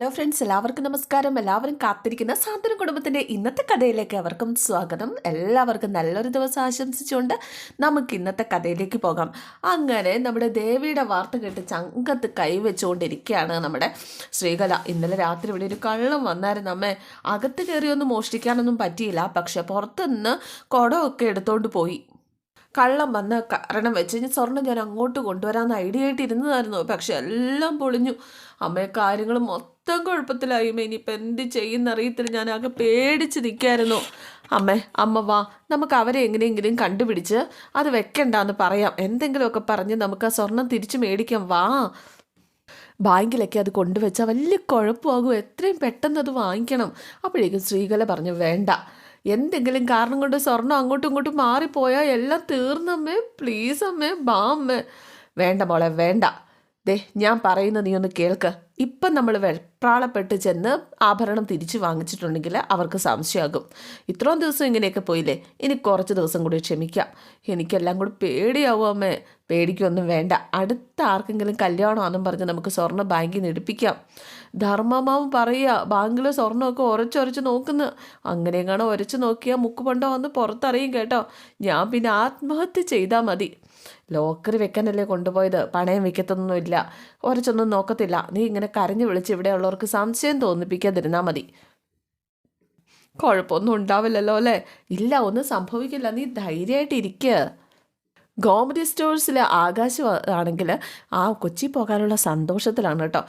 Hello friends എല്ലാവർക്കും നമസ്കാരം. എല്ലാവരും കാത്തിരിക്കുന്ന സാന്ത്വന കുടുംബത്തിന്റെ ഇന്നത്തെ കഥയിലേക്ക് അവർക്കും സ്വാഗതം. എല്ലാവർക്കും നല്ലൊരു ദിവസം ആശംസിച്ചുകൊണ്ട് നമുക്ക് ഇന്നത്തെ കഥയിലേക്ക് പോകാം. അങ്ങനെ നമ്മുടെ ദേവിയുടെ വാർത്ത കേട്ട് ചങ്കത്ത് കൈവച്ചുകൊണ്ടിരിക്കുകയാണ് നമ്മുടെ ശ്രീകല. ഇന്നലെ രാത്രി ഇവിടെ ഒരു കള്ളം വന്നായിരുന്നു. അമ്മേ അകത്ത് കയറിയൊന്നും മോഷ്ടിക്കാനൊന്നും പറ്റിയില്ല. പക്ഷെ പുറത്തുനിന്ന് കുടമൊക്കെ എടുത്തുകൊണ്ട് പോയി. കള്ളം വന്ന കാരണം വെച്ച് കഴിഞ്ഞാൽ സ്വർണം ഞാൻ അങ്ങോട്ട് കൊണ്ടുവരാമെന്ന് ഐഡിയ ആയിട്ട് ഇരുന്നതായിരുന്നു. പക്ഷെ എല്ലാം പൊളിഞ്ഞു. അമ്മയെ കാര്യങ്ങൾ മൊത്തം കുഴപ്പത്തിലായി. ഇനിയിപ്പോൾ എന്ത് ചെയ്യുന്ന അറിയത്തില്ല ഞാൻ ആകെ പേടിച്ച് നിൽക്കായിരുന്നു അമ്മേ അമ്മ വാ. നമുക്ക് അവരെ എങ്ങനെയെങ്കിലും കണ്ടുപിടിച്ച് അത് വെക്കണ്ടെന്ന് പറയാം. എന്തെങ്കിലുമൊക്കെ പറഞ്ഞ് നമുക്ക് ആ സ്വർണം തിരിച്ചു മേടിക്കാം. വാ. ബാങ്കിലൊക്കെ അത് കൊണ്ടുവച്ചാൽ വലിയ കുഴപ്പമാകും. എത്രയും പെട്ടെന്ന് അത് വാങ്ങിക്കണം. അപ്പോഴേക്കും ശ്രീകല പറഞ്ഞു വേണ്ട. എന്തെങ്കിലും കാരണം കൊണ്ട് സ്വർണം അങ്ങോട്ടും ഇങ്ങോട്ടും മാറിപ്പോയാൽ എല്ലാം തീർന്നമ്മേ പ്ലീസ് അമ്മേ ബാ അമ്മേ. വേണ്ട മോളെ വേണ്ട. ദേ ഞാൻ പറയുന്നത് നീ ഒന്ന് കേൾക്ക്. ഇപ്പം നമ്മൾ വെപ്രാളപ്പെട്ട് ചെന്ന് ആഭരണം തിരിച്ചു വാങ്ങിച്ചിട്ടുണ്ടെങ്കിൽ അവർക്ക് സംശയമാകും ഇത്രയും ദിവസം ഇങ്ങനെയൊക്കെ പോയില്ലേ? ഇനി കുറച്ച് ദിവസം കൂടി ക്ഷമിക്കാം. എനിക്കെല്ലാം കൂടി പേടിയാവും അമ്മേ. പേടിക്കൊന്നും വേണ്ട. അടുത്ത ആർക്കെങ്കിലും കല്യാണമാണെന്നും പറഞ്ഞ് നമുക്ക് സ്വർണ ബാങ്കിൽ നിന്ന് എടുപ്പിക്കാം. ധർമ്മമാവും പറയുക. ബാങ്കിൽ സ്വർണമൊക്കെ ഉരച്ചൊരച്ച് നോക്കുന്ന. അങ്ങനെയങ്ങാണ് ഉരച്ച് നോക്കിയാൽ മുക്കുപണ്ടോ വന്ന് പുറത്തറിയും കേട്ടോ. ഞാൻ പിന്നെ ആത്മഹത്യ ചെയ്താൽ മതി. ലോക്കറി വെക്കാനല്ലേ കൊണ്ടുപോയത്. പണയം വെക്കത്തൊന്നുമില്ല. ഉരച്ചൊന്നും നോക്കത്തില്ല. നീ ഇങ്ങനെ കരഞ്ഞു വിളിച്ച് ഇവിടെയുള്ളവർക്ക് സംശയം തോന്നിപ്പിക്കാതിരുന്നാൽ മതി. കുഴപ്പമൊന്നും ഉണ്ടാവില്ലല്ലോ അല്ലേ? ഇല്ല ഒന്നും സംഭവിക്കില്ല. നീ ധൈര്യമായിട്ട് ഇരിക്കുക ഗോമതി സ്റ്റോഴ്സിലെ ആകാശം ആണെങ്കിൽ ആ കൊച്ചി പോകാനുള്ള സന്തോഷത്തിലാണ് കേട്ടോ.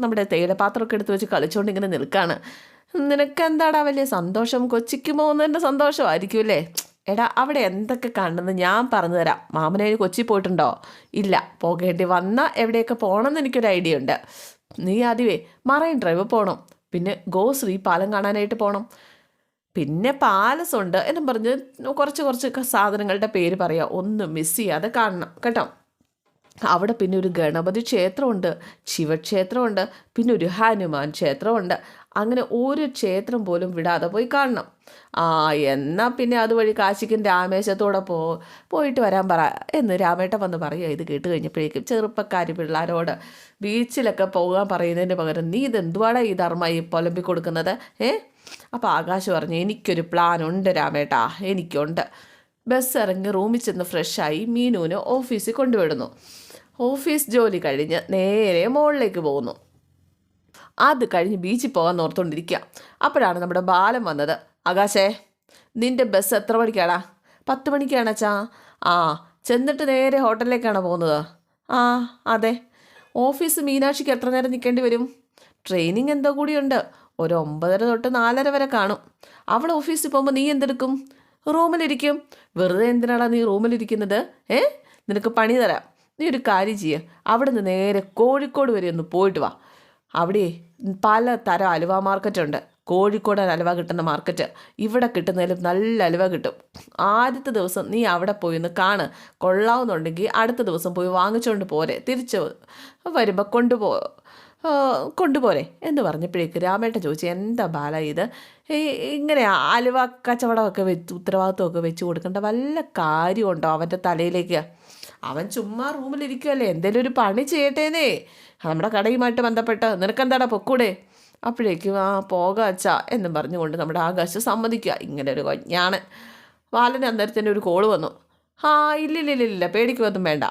നമ്മുടെ തേയിലപാത്രമൊക്കെ എടുത്ത് വെച്ച് കളിച്ചുകൊണ്ട് ഇങ്ങനെ നിൽക്കുകയാണ് നിനക്കെന്താടാ വലിയ സന്തോഷം? കൊച്ചിക്ക് പോകുന്നതിന്റെ സന്തോഷമായിരിക്കും അല്ലേ? എടാ അവിടെ എന്തൊക്കെ കാണുന്നത് ഞാൻ പറഞ്ഞു തരാം. മാമനെ കൊച്ചി പോയിട്ടുണ്ടോ? ഇല്ല പോകേണ്ടി വന്നാൽ എവിടെയൊക്കെ പോകണമെന്ന് എനിക്കൊരു ഐഡിയ ഉണ്ട്. നീ ആദ്യമേ മറൈൻ ഡ്രൈവ് പോകണം പിന്നെ ഗോ ശ്രീ പാലം കാണാനായിട്ട് പോകണം പിന്നെ പാലസ് ഉണ്ട് എന്നും പറഞ്ഞ് കുറച്ച് കുറച്ച് സാധനങ്ങളുടെ പേര് പറയാം. ഒന്നും മിസ് ചെയ്യാതെ കാണണം കേട്ടോ. അവിടെ പിന്നെ ഒരു ഗണപതി ക്ഷേത്രമുണ്ട് ശിവക്ഷേത്രമുണ്ട് പിന്നെ ഒരു ഹനുമാൻ ക്ഷേത്രമുണ്ട്. അങ്ങനെ ഒരു ക്ഷേത്രം പോലും വിടാതെ പോയി കാണണം. ആ എന്നാൽ പിന്നെ അതുവഴി കാശിക്കും രാമേശത്തോടെ പോ പോയിട്ട് വരാൻ പറ എന്ന് രാമേട്ടൻ വന്ന് പറയുക. ഇത് കേട്ട് കഴിഞ്ഞപ്പോഴേക്കും ചെറുപ്പക്കാർ പിള്ളേരോട് ബീച്ചിലൊക്കെ പോകാൻ പറയുന്നതിന് പകരം നീ ഇതെന്തുവാടാ ഈ ധർമ്മ ഈ പൊലമ്പി കൊടുക്കുന്നത് ഏ? അപ്പോൾ ആകാശ് പറഞ്ഞു എനിക്കൊരു പ്ലാൻ ഉണ്ട് രാമേട്ടാ എനിക്കുണ്ട്. ബസ് ഇറങ്ങി റൂമിൽ ചെന്ന് ഫ്രഷായി മീനുവിന് ഓഫീസിൽ കൊണ്ടുവിടുന്നു. ഓഫീസ് ജോലി കഴിഞ്ഞ് നേരെ മുകളിലേക്ക് പോകുന്നു. അത് കഴിഞ്ഞ് ബീച്ചിൽ പോകാൻ ഓർത്തുകൊണ്ടിരിക്കുക അപ്പോഴാണ് നമ്മുടെ ബാലൻ വന്നത്. ആകാശേ നിന്റെ ബസ് എത്ര മണിക്കാടാ? പത്ത് മണിക്കാണച്ചാ ആ ചെന്നിട്ട് നേരെ ഹോട്ടലിലേക്കാണോ പോകുന്നത്? ആ അതെ. ഓഫീസ് മീനാക്ഷിക്ക് എത്ര നേരം നിൽക്കേണ്ടി വരും? ട്രെയിനിങ് എന്തോ കൂടിയുണ്ട്. ഒരു ഒമ്പതര തൊട്ട് നാലര വരെ കാണും. അവൾ ഓഫീസിൽ പോകുമ്പോൾ നീ എന്തെടുക്കും? റൂമിലിരിക്കും. വെറുതെ എന്തിനാടാ നീ റൂമിലിരിക്കുന്നത്? ഏ? നിനക്ക് പണി തരാം. നീ ഒരു കാര്യം ചെയ്യുക അവിടെ നിന്ന് നേരെ കോഴിക്കോട് വരെ ഒന്ന് പോയിട്ട് വാ. അവിടെ പല തരം അലുവ മാർക്കറ്റുണ്ട് കോഴിക്കോട് അലുവ കിട്ടുന്ന മാർക്കറ്റ് ഇവിടെ കിട്ടുന്നതിലും നല്ല അലുവ കിട്ടും. ആദ്യത്തെ ദിവസം നീ അവിടെ പോയി ഒന്ന് കാണ്. കൊള്ളാവുന്നുണ്ടെങ്കിൽ അടുത്ത ദിവസം പോയി വാങ്ങിച്ചുകൊണ്ട് പോരെ. തിരിച്ച് വരുമ്പോൾ കൊണ്ടുപോ കൊണ്ടുപോരെ എന്ന് പറഞ്ഞപ്പോഴേക്ക് രാമേട്ട ചോദിച്ചു എന്താ ബാല ഇത്? ഇങ്ങനെ ആലുവ കച്ചവടമൊക്കെ വെച്ച് ഉത്തരവാദിത്വമൊക്കെ വെച്ച് കൊടുക്കേണ്ട വല്ല കാര്യമുണ്ടോ അവന്റെ തലയിലേക്ക്? അവൻ ചുമ്മാ റൂമിലിരിക്കുമല്ലേ എന്തേലും ഒരു പണി ചെയ്യട്ടേന്നേ. നമ്മുടെ കടയുമായിട്ട് ബന്ധപ്പെട്ട് നിനക്കെന്താടാ പൊക്കൂടെ? അപ്പോഴേക്കും ആ പോകാച്ച എന്നും പറഞ്ഞുകൊണ്ട് നമ്മുടെ ആകാശം സമ്മതിക്കുക. ഇങ്ങനെ ഒരു ഞാൻ ബാലന് അന്നേരത്തിന്റെ ഒരു കോൾ വന്നു. ആ ഇല്ലില്ലില്ലില്ല പേടിക്കൊന്നും വേണ്ട.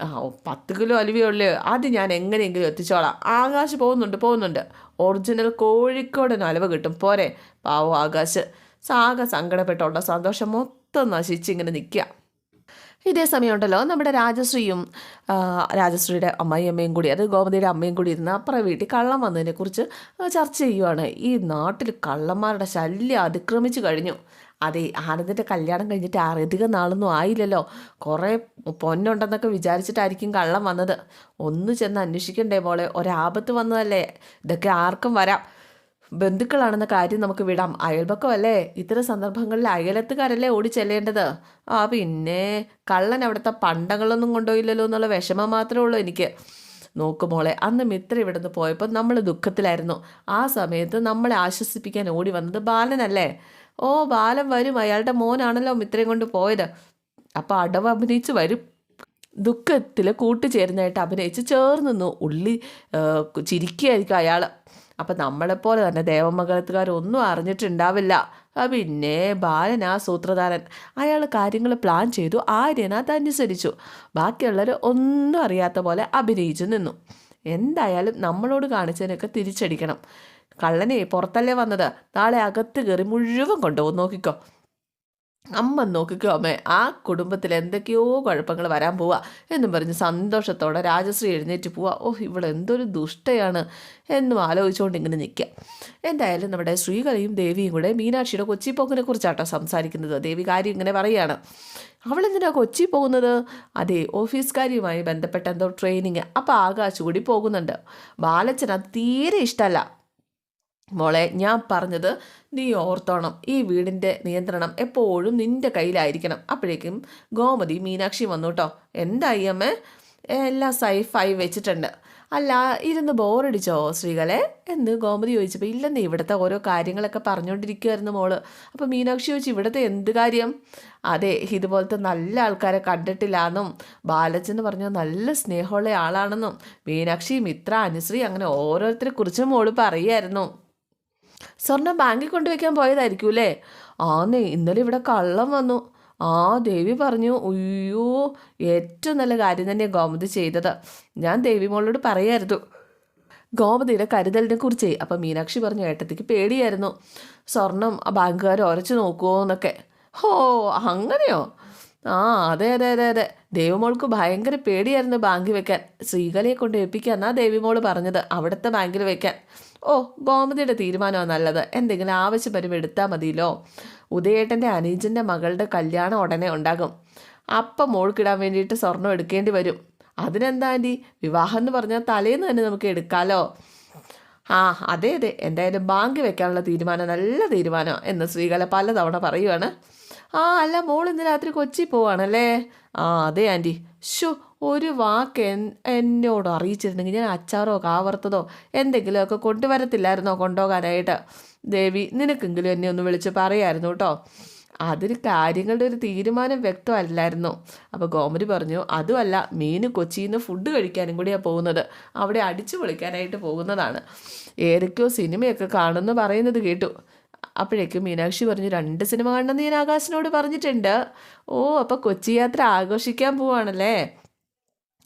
ആ പത്ത് കിലോ അലുവയുള്ളൂ അത് ഞാൻ എങ്ങനെയെങ്കിലും എത്തിച്ചോളാം. ആകാശ് പോകുന്നുണ്ട് പോകുന്നുണ്ട്. ഒറിജിനൽ കോഴിക്കോടൻ അലവ് കിട്ടും. പോരെ. പാവോ ആകാശ്. സാഗ സങ്കടപ്പെട്ടുള്ള സന്തോഷം മൊത്തം നശിച്ചിങ്ങനെ നിൽക്കുക ഇതേ സമയമുണ്ടല്ലോ നമ്മുടെ രാജശ്രീയും രാജശ്രീയുടെ രാജശ്രീയുടെ അമ്മായിയമ്മയും കൂടി അത് ഗോമതിയുടെ അമ്മയും കൂടി ഇരുന്ന് അപ്പുറം വീട്ടിൽ കള്ളം വന്നതിനെക്കുറിച്ച് ചർച്ച ചെയ്യുവാണ്. ഈ നാട്ടിൽ കള്ളന്മാരുടെ ശല്യം അതിക്രമിച്ചു കഴിഞ്ഞു. അതെ ആനന്ദിന്റെ കല്യാണം കഴിഞ്ഞിട്ട് അധികം നാളൊന്നും ആയില്ലല്ലോ. കുറേ പൊന്നുണ്ടെന്നൊക്കെ വിചാരിച്ചിട്ടായിരിക്കും കള്ളം വന്നത്. ഒന്ന് ചെന്ന് അന്വേഷിക്കണ്ടേ മോളെ? ഒരാപത്ത് വന്നതല്ലേ? ഇതൊക്കെ ആർക്കും വരാം. ബന്ധുക്കളാണെന്ന കാര്യം നമുക്ക് വിടാം. അയൽപക്കമല്ലേ? ഇത്തരം സന്ദർഭങ്ങളിൽ അയലത്തുകാരല്ലേ ഓടി ചെല്ലേണ്ടത്? ആ പിന്നെ കള്ളൻ അവിടുത്തെ പണ്ടങ്ങളൊന്നും കൊണ്ടുപോയില്ലല്ലോ എന്നുള്ള വിഷമം മാത്രമേ ഉള്ളൂ എനിക്ക്. നോക്ക് മോളെ അന്ന് മിത്ര ഇവിടുന്ന് പോയപ്പോൾ നമ്മൾ ദുഃഖത്തിലായിരുന്നു. ആ സമയത്ത് നമ്മളെ ആശ്വസിപ്പിക്കാൻ ഓടി വന്നത് ബാലനല്ലേ? ഓ ബാലം വരും. അയാളുടെ മോനാണല്ലോ മിത്രയും കൊണ്ട് പോയത്. അപ്പോൾ അടവ് അഭിനയിച്ച് വരും. ദുഃഖത്തിൽ കൂട്ടുചേരുന്നതായിട്ട് അഭിനയിച്ച് ചേർന്ന് നിന്നു. ഉള്ളി ചിരിക്കുകയായിരിക്കും അയാൾ അപ്പം നമ്മളെപ്പോലെ തന്നെ ദേവമംഗലത്തുകാരൊന്നും അറിഞ്ഞിട്ടുണ്ടാവില്ല. പിന്നെ ബാലൻ ആ സൂത്രധാരൻ അയാൾ കാര്യങ്ങൾ പ്ലാൻ ചെയ്തു. ആര്യൻ അതനുസരിച്ചു ബാക്കിയുള്ളവർ ഒന്നും അറിയാത്ത പോലെ അഭിനയിച്ചു നിന്നു. എന്തായാലും നമ്മളോട് കാണിച്ചതിനൊക്കെ തിരിച്ചടിക്കണം. കള്ളനെ പുറത്തല്ലേ വന്നത്? നാളെ അകത്ത് കയറി മുഴുവൻ കൊണ്ടുപോകും. നോക്കിക്കോ. അമ്മ നോക്കിക്കോ അമ്മേ. ആ കുടുംബത്തിൽ എന്തൊക്കെയോ കുഴപ്പങ്ങൾ വരാൻ പോവാ എന്നും പറഞ്ഞ് സന്തോഷത്തോടെ രാജശ്രീ എഴുന്നേറ്റ് പോവാ. ഓ ഇവളെന്തൊരു ദുഷ്ടയാണ് എന്നും ആലോചിച്ചുകൊണ്ട് ഇങ്ങനെ നിൽക്കുക എന്തായാലും നമ്മുടെ ശ്രീകലയും ദേവിയും കൂടെ മീനാക്ഷിയുടെ കൊച്ചി പോക്കിനെ കുറിച്ചാട്ടോ സംസാരിക്കുന്നത്. ദേവി കാര്യം ഇങ്ങനെ പറയുകയാണ് അവളെന്തിനാ കൊച്ചി പോകുന്നത്? അതെ ഓഫീസ് ഓഫീസുകാരിയുമായി ബന്ധപ്പെട്ട എന്തോ ട്രെയിനിങ് അപ്പോൾ ആകാശ് കൂടി പോകുന്നുണ്ട്. ബാലച്ചൻ അത് തീരെ ഇഷ്ടമല്ല മോളെ ഞാൻ പറഞ്ഞത് നീ ഓർത്തോണം. ഈ വീടിന്റെ നിയന്ത്രണം എപ്പോഴും നിന്റെ കയ്യിലായിരിക്കണം. അപ്പോഴേക്കും ഗോമതി മീനാക്ഷി വന്നു കേട്ടോ എന്തായി അമ്മേ? എല്ലാം സൈഫായി വെച്ചിട്ടുണ്ട്. അല്ല ഇരുന്ന് ബോറടിച്ചോ ശ്രീകളെ എന്ന് ഗോമതി ചോദിച്ചപ്പോൾ ഇല്ലെന്ന് ഇവിടുത്തെ ഓരോ കാര്യങ്ങളൊക്കെ പറഞ്ഞുകൊണ്ടിരിക്കുമായിരുന്നു മോൾ. അപ്പോൾ മീനാക്ഷി ചോദിച്ചു ഇവിടുത്തെ എന്ത് കാര്യം? അതെ ഇതുപോലത്തെ നല്ല ആൾക്കാരെ കണ്ടിട്ടില്ലാന്നും ബാലച്ചെന്ന് പറഞ്ഞാൽ നല്ല സ്നേഹമുള്ള ആളാണെന്നും മീനാക്ഷി മിത്ര അനുശ്രീ അങ്ങനെ ഓരോരുത്തരെ കുറിച്ചും മോൾ പറയായിരുന്നു. സ്വർണം ബാങ്കിൽ കൊണ്ടുവയ്ക്കാൻ പോയതായിരിക്കും അല്ലേ? ആന്നേ ഇന്നലെ ഇവിടെ കള്ളം വന്നു. ആ ദേവി പറഞ്ഞു അയ്യോ ഏറ്റവും നല്ല കാര്യം തന്നെയാണ് ഗോമതി ചെയ്തത്. ഞാൻ ദേവി മോളോട് പറയായിരുന്നു. ഗോമതിയുടെ കരുതലിനെ കുറിച്ചേ. അപ്പം മീനാക്ഷി പറഞ്ഞു ഏട്ടത്തിക്ക് പേടിയായിരുന്നു. സ്വർണം ആ ബാങ്കുകാർ ഉരച്ചു നോക്കുമോ എന്നൊക്കെ. ഹോ അങ്ങനെയോ? ആ അതെ അതെ അതെ അതെ. ദേവിമോൾക്ക് ഭയങ്കര പേടിയായിരുന്നു ബാങ്കിൽ വെക്കാൻ. ശ്രീകലയെ കൊണ്ട് ഏൽപ്പിക്കാന്നാ ദേവിമോൾ പറഞ്ഞത്. അവിടുത്തെ ബാങ്കിൽ വെക്കാൻ. ഓ ഗോമതിയുടെ തീരുമാനമാണ് നല്ലത്. എന്തെങ്കിലും ആവശ്യം വരുമ്പോൾ എടുത്താൽ മതിയല്ലോ. ഉദയേട്ടന്റെ അനീജന്റെ മകളുടെ കല്യാണം ഉടനെ ഉണ്ടാകും. അപ്പം മോൾക്കിടാൻ വേണ്ടിയിട്ട് സ്വർണം എടുക്കേണ്ടി വരും. അതിനെന്താ ആന്റി വിവാഹം എന്ന് പറഞ്ഞാൽ തലേന്ന് തന്നെ നമുക്ക് എടുക്കാമല്ലോ ആ അതെ അതെ. എന്തായാലും ബാങ്ക് വെക്കാനുള്ള തീരുമാനം നല്ല തീരുമാനമാണ് എന്ന് ശ്രീകല പലതവണ പറയുവാണ്. ആ അല്ല മോൾ ഇന്ന് രാത്രി കൊച്ചി പോവാണല്ലേ? ആ അതെ ആന്റി. ഷോ ഒരു വാക്ക് എന്നോട് അറിയിച്ചിരുന്നെങ്കിൽ ഞാൻ അച്ചാറോ കാവർത്തതോ എന്തെങ്കിലുമൊക്കെ കൊണ്ടുവരത്തില്ലായിരുന്നോ കൊണ്ടുപോകാനായിട്ട്? ദേവി നിനക്കെങ്കിലും എന്നെ ഒന്ന് വിളിച്ച് പറയായിരുന്നു കേട്ടോ. അതിന് കാര്യങ്ങളുടെ ഒരു തീരുമാനം വ്യക്തമല്ലായിരുന്നു. അപ്പോൾ ഗോമതി പറഞ്ഞു അതുമല്ല മീൻ കൊച്ചിയിൽ നിന്ന് ഫുഡ് കഴിക്കാനും കൂടിയാണ് പോകുന്നത്. അവിടെ അടിച്ചു പൊളിക്കാനായിട്ട് പോകുന്നതാണ്. ഏതൊക്കെയോ സിനിമയൊക്കെ കാണുമെന്ന് പറയുന്നത് കേട്ടു. അപ്പോഴേക്കും മീനാക്ഷി പറഞ്ഞു രണ്ട് സിനിമ കാണണമെന്ന് ഞാൻ ആകാശിനോട് പറഞ്ഞിട്ടുണ്ട്. ഓ അപ്പോൾ കൊച്ചി യാത്ര ആഘോഷിക്കാൻ പോവാണല്ലേ?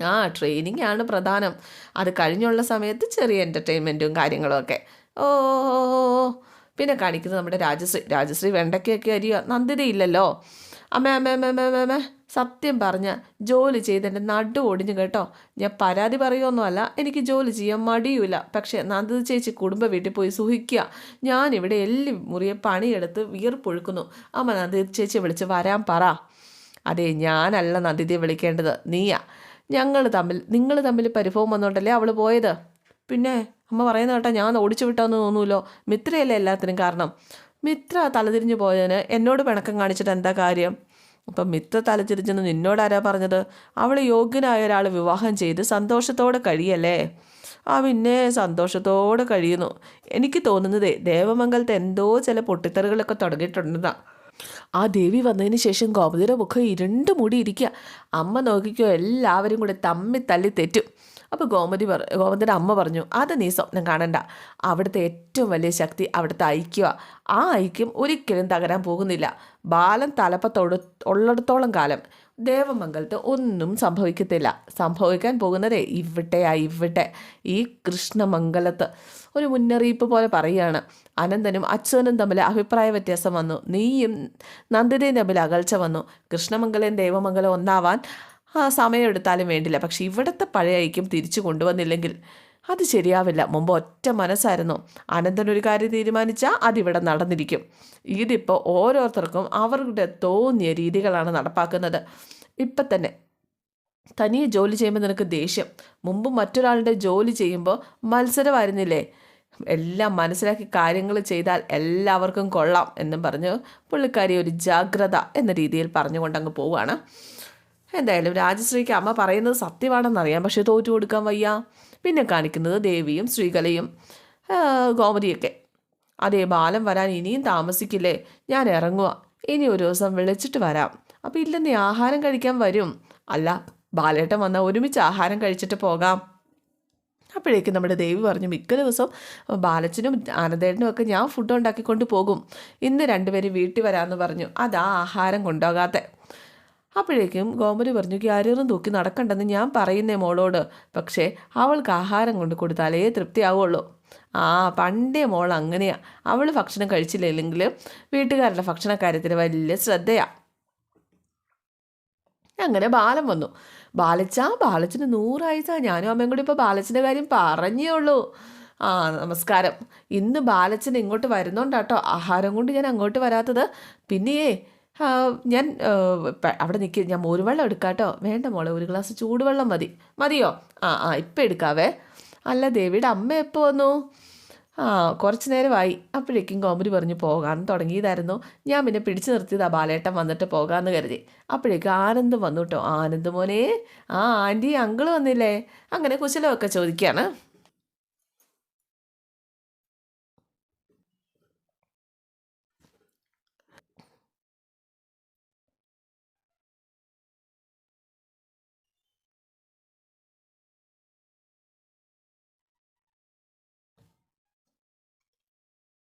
ആ ട്രെയിനിങ് ആണ് പ്രധാനം. അത് കഴിഞ്ഞുള്ള സമയത്ത് ചെറിയ എന്റർടൈൻമെന്റും കാര്യങ്ങളൊക്കെ. ഓ പിന്നെ കാണിക്കുന്നത് നമ്മുടെ രാജശ്രീ. രാജശ്രീ വെണ്ടയ്ക്കൊക്കെ അരിയോ നന്ദിതയില്ലല്ലോ. അമ്മ അമ്മ അമ്മ അമ്മ അമ്മ. സത്യം പറഞ്ഞ ജോലി ചെയ്ത് എന്റെ നടു ഒടിഞ്ഞു കേട്ടോ. ഞാൻ പരാതി പറയുമൊന്നുമല്ല എനിക്ക് ജോലി ചെയ്യാൻ മടിയുമില്ല. പക്ഷേ നന്ദ ചേച്ചി കുടുംബ വീട്ടിൽ പോയി സുഹിക്കുക ഞാനിവിടെ എല്ലി മുറിയെ പണിയെടുത്ത് വിയർപ്പൊഴുക്കുന്നു. അമ്മ നന്ദി ചേച്ചി വിളിച്ച് വരാൻ പറ. അതെ ഞാനല്ല നന്ദിതിയെ വിളിക്കേണ്ടത്. നീയാ. ഞങ്ങൾ തമ്മിൽ നിങ്ങൾ തമ്മിൽ പരിഭവം വന്നോണ്ടല്ലേ അവൾ പോയത്? പിന്നെ അമ്മ പറയുന്ന കേട്ടോ ഞാൻ ഓടിച്ചു വിട്ടാന്ന് തോന്നുമല്ലോ മിത്രയല്ലേ എല്ലാത്തിനും കാരണം? മിത്ര തലതിരിഞ്ഞു പോയതിന് എന്നോട് പിണക്കം കാണിച്ചിട്ട് എന്താ കാര്യം? അപ്പം മിത്ര തലച്ചിരിച്ചെന്ന് നിന്നോടാരാ പറഞ്ഞത്? അവൾ യോഗ്യനായ ഒരാൾ വിവാഹം ചെയ്ത് സന്തോഷത്തോടെ കഴിയല്ലേ? ആ പിന്നെ സന്തോഷത്തോടെ കഴിയുന്നു. എനിക്ക് തോന്നുന്നതേ ദേവമംഗലത്തെ എന്തോ ചില പൊട്ടിത്തെറികളൊക്കെ തുടങ്ങിയിട്ടുണ്ടെന്നാ. ആ ദേവി വന്നതിന് ശേഷം ഗോപതിയുടെ മുഖം ഇരുണ്ട് മൂടിയിരിക്കുക അമ്മ നോക്കിക്കോ എല്ലാവരും കൂടെ തമ്മി തല്ലി തെറ്റും. അപ്പോൾ ഗോമതി പറ ഗോമതിയുടെ അമ്മ പറഞ്ഞു അത് നീ സ്വപ്നം കാണണ്ട. അവിടുത്തെ ഏറ്റവും വലിയ ശക്തി അവിടുത്തെ ഐക്യമാണ് ആ ഐക്യം ഒരിക്കലും തകരാൻ പോകുന്നില്ല. ബാലൻ തലപ്പത്തോട് ഉള്ളിടത്തോളം കാലം ദേവമംഗലത്ത് ഒന്നും സംഭവിക്കത്തില്ല. സംഭവിക്കാൻ പോകുന്നതേ ഇവിടെയാ ഇവിടെ. ഈ കൃഷ്ണമംഗലത്ത്. ഒരു മുന്നറിയിപ്പ് പോലെ പറയുകയാണ്. അനന്തനും അച്ഛനും തമ്മിൽ അഭിപ്രായ വ്യത്യാസം വന്നു. നീയും നന്ദിതയും തമ്മിൽ അകൽച്ച വന്നു. കൃഷ്ണമംഗലം ദേവമംഗലം ഒന്നാവാൻ ആ സമയമെടുത്താലും വേണ്ടില്ല. പക്ഷെ ഇവിടുത്തെ പഴയ ഐക്യം തിരിച്ചു കൊണ്ടുവന്നില്ലെങ്കിൽ അത് ശരിയാവില്ല. മുമ്പ് ഒറ്റ മനസ്സായിരുന്നു. അനന്തൻ ഒരു കാര്യം തീരുമാനിച്ചാൽ അതിവിടെ നടന്നിരിക്കും. ഇതിപ്പോൾ ഓരോരുത്തർക്കും അവരുടെ തോന്നിയ രീതികളാണ് നടപ്പാക്കുന്നത്. ഇപ്പം തന്നെ തനിയെ ജോലി ചെയ്യുമ്പോൾ നിനക്ക് ദേഷ്യം. മുമ്പ് മറ്റൊരാളുടെ ജോലി ചെയ്യുമ്പോൾ മത്സരമായിരുന്നില്ലേ? എല്ലാം മനസ്സിലാക്കി കാര്യങ്ങൾ ചെയ്താൽ എല്ലാവർക്കും കൊള്ളാം എന്നും പറഞ്ഞ് പുള്ളിക്കാരി ഒരു ജാഗ്രത എന്ന രീതിയിൽ പറഞ്ഞുകൊണ്ട് അങ്ങ് പോവുകയാണ് എന്തായാലും രാജശ്രീക്ക് അമ്മ പറയുന്നത് സത്യമാണെന്നറിയാം. പക്ഷേ തോറ്റു കൊടുക്കാൻ വയ്യ. പിന്നെ കാണിക്കുന്നത് ദേവിയും ശ്രീകലയും ഗോമതിയൊക്കെ. അതേ ബാലം വരാൻ ഇനിയും താമസിക്കില്ലേ? ഞാൻ ഇറങ്ങുക ഇനി ഒരു ദിവസം വിളിച്ചിട്ട് വരാം. അപ്പം ഇല്ലെന്ന് ആഹാരം കഴിക്കാൻ വരും. അല്ല ബാലേട്ടൻ വന്നാൽ ഒരുമിച്ച് ആഹാരം കഴിച്ചിട്ട് പോകാം. അപ്പോഴേക്കും നമ്മുടെ ദേവി പറഞ്ഞു മിക്ക ദിവസം ബാലച്ചനും ആനന്ദേട്ടനും ഒക്കെ ഞാൻ ഫുഡ് ഉണ്ടാക്കിക്കൊണ്ട് പോകും. ഇന്ന് രണ്ടുപേരും വീട്ടിൽ വരാമെന്ന് പറഞ്ഞു. അതാ ആഹാരം കൊണ്ടുപോകാത്ത. അപ്പോഴേക്കും ഗോമതി പറഞ്ഞു ക്യാരിയറും തൂക്കി നടക്കണ്ടെന്ന് ഞാൻ പറയുന്നേ മോളോട്. പക്ഷേ അവൾക്ക് ആഹാരം കൊണ്ട് കൊടുത്താലേ തൃപ്തിയാവുള്ളൂ. ആ പണ്ടേ മോൾ അങ്ങനെയാ. അവൾ ഭക്ഷണം കഴിച്ചില്ലെങ്കിൽ വീട്ടുകാരുടെ ഭക്ഷണ കാര്യത്തിൽ വലിയ ശ്രദ്ധയാണ് അങ്ങനെ ബാലം വന്നു. ബാലച്ച ബാലച്ചന് നൂറായിസാ. ഞാനും അമ്മയും കൂടി ഇപ്പോൾ ബാലച്ചന്റെ കാര്യം പറഞ്ഞേ ഉള്ളൂ. ആ നമസ്കാരം. ഇന്ന് ബാലച്ചൻ ഇങ്ങോട്ട് വരുന്നുണ്ടാട്ടോ. ആഹാരം കൊണ്ട് ഞാൻ അങ്ങോട്ട് വരാത്തത്. പിന്നെയേ ഞാൻ അവിടെ നിൽക്കി ഞാൻ മോരുവെള്ളം എടുക്കാട്ടോ. വേണ്ട മോളെ ഒരു ഗ്ലാസ് ചൂടുവെള്ളം മതി. മതിയോ? ആ ആ ഇപ്പം എടുക്കാവേ. അല്ല ദേവിയുടെ അമ്മ എപ്പോൾ വന്നു? ആ കുറച്ച് നേരമായി. അപ്പോഴേക്കും കോമഡി പറഞ്ഞു പോകാൻ തുടങ്ങിയതായിരുന്നു. ഞാൻ പിന്നെ പിടിച്ചു നിർത്തിയതാ ബാലേട്ടൻ വന്നിട്ട് പോകാമെന്ന് കരുതി. അപ്പോഴേക്കും ആനന്ദ് വന്നു കേട്ടോ ആനന്ദ് മോനെ ആ ആന്റി അങ്കിൾ വന്നില്ലേ? അങ്ങനെ കുശലമൊക്കെ ചോദിക്കുകയാണ്